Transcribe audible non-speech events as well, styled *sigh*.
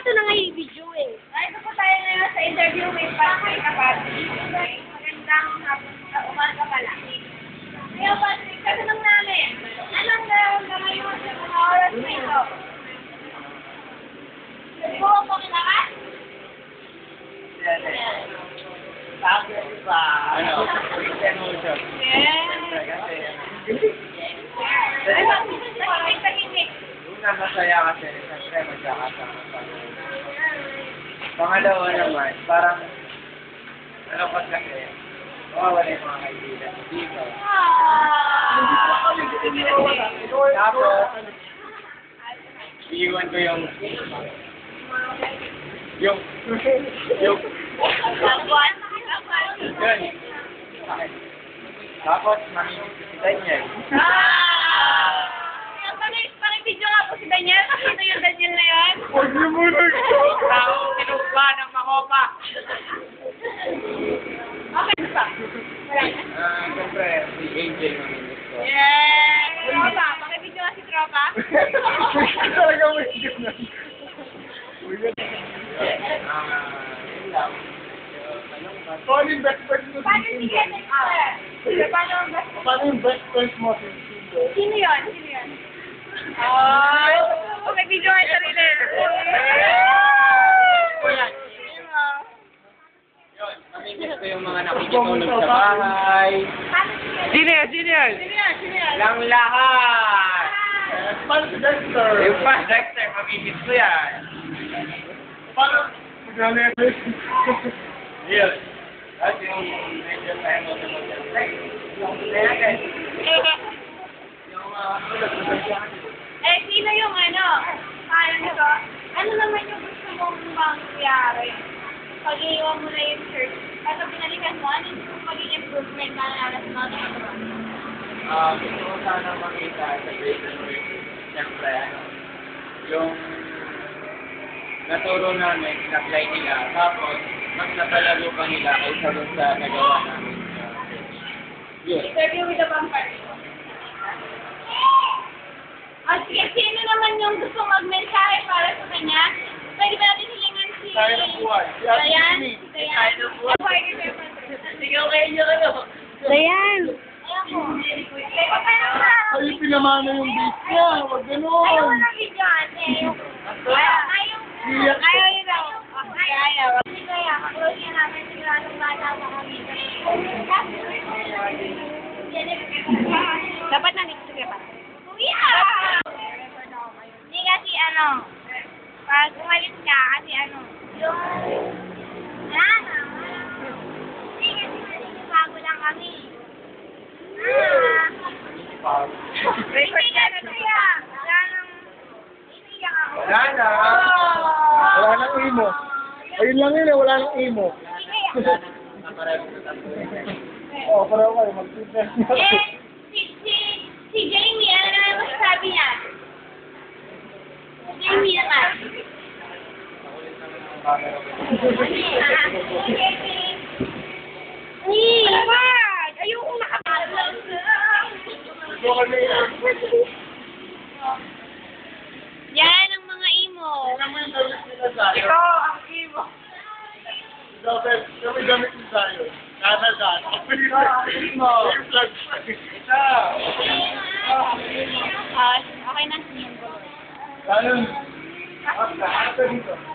ito na nga yung video eh. Ay, ito po tayo ngayon sa interview with Patrick Kapati. Okay, magandang hapon sa umaga pala. Ngayon, Patrick, katanong namin, anong nararamdaman mo sa mga oras na ito? Nagbuhok mo kailangan? Ano? Emotion. Ay, bakit tahimik, tahimik? Una, masaya kasi siyempre magkakasama pa. Pangalawa naman, parang ano pa kasi, mawawala yung mga kaibigan. Dito. Tapos, iiwan ko yung yung yung yun. Tapos, mamimit si Daniel. Ah! Daniel. Sino yung Daniel na yun? Huwag niyo muna Tao, tinugba ng makopa. Okay, ano pa? Wala na. Ah, siyempre, si AJ mamimit ko. Yeah! Tropa, paki-video nga si Tropa. Talaga may na. Ah, yun lang. Paano yung best friend mo? Paano Paano Paano yung best friend mo sa Tinder? Sino yun? Sino yun? Ay, paki-video nga yung sarili. Yun, mamimit ko yung mga nakikitulog sa bahay. Sino yun? Lang lahat. Si Dexter? Yung pa, Dexter, mamimit ko yan. Paano? Maglalete. Yun. At yung medyo tayo mo sa mga yung mga. Eh, sino yung ano? Paano nito? Ano naman yung gusto mong mangyari? Pag iiwan mo na yung church, at pinalikan mo, ano yung maging improvement na nalas mo na ito? Ah, gusto ko sana makita sa Great University. Siyempre, ano, yung naturo namin, in-apply nila, tapos, mas napalago pa nila kaysa dun sa nagawa namin. sa. Yun. Interview with the vampire. Ah, sige, sino naman yung gusto magmensahe para sa kanya? Pwede ba natin hilingan si... Kaya ng Ate Dayan? Jimmy. Si Dayan? Buhay ka kayo, Patrick. Sige, okay nyo ano? Dayan! Ayan na. Ay, pinamana yung beat niya. Huwag Ayaw mo ganon. na video, ate. Ayaw. Ayaw. Ayaw yun daw. Okay, ayaw. Hindi kaya, kaklose niya namin sila nung bata mo kami. Dapat nandito ka pa. Kuya! Hindi kasi ano, pag umalis ka, kasi ano, yung, na, wala na. Hindi kasi bago lang kami. Ah, record ka na kaya. Wala nang, iniyak ako. Wala na. Wala nang imo. Ayun lang yun eh, wala nang imo. *laughs* Na tatlo. Oo, pareho kayo. Mag-Tinder. Eh, si, si, si Jamie, ano naman masasabi niya? Si Jamie naman. Hey, wag! Ayoko kami. Yan ang mga imo. Gamit. Ikaw ang imo. Kami gamit nila sa'yo. Canada. Imo. Yung flag. Ito. Ah, okay na. Ganun. Ano dito?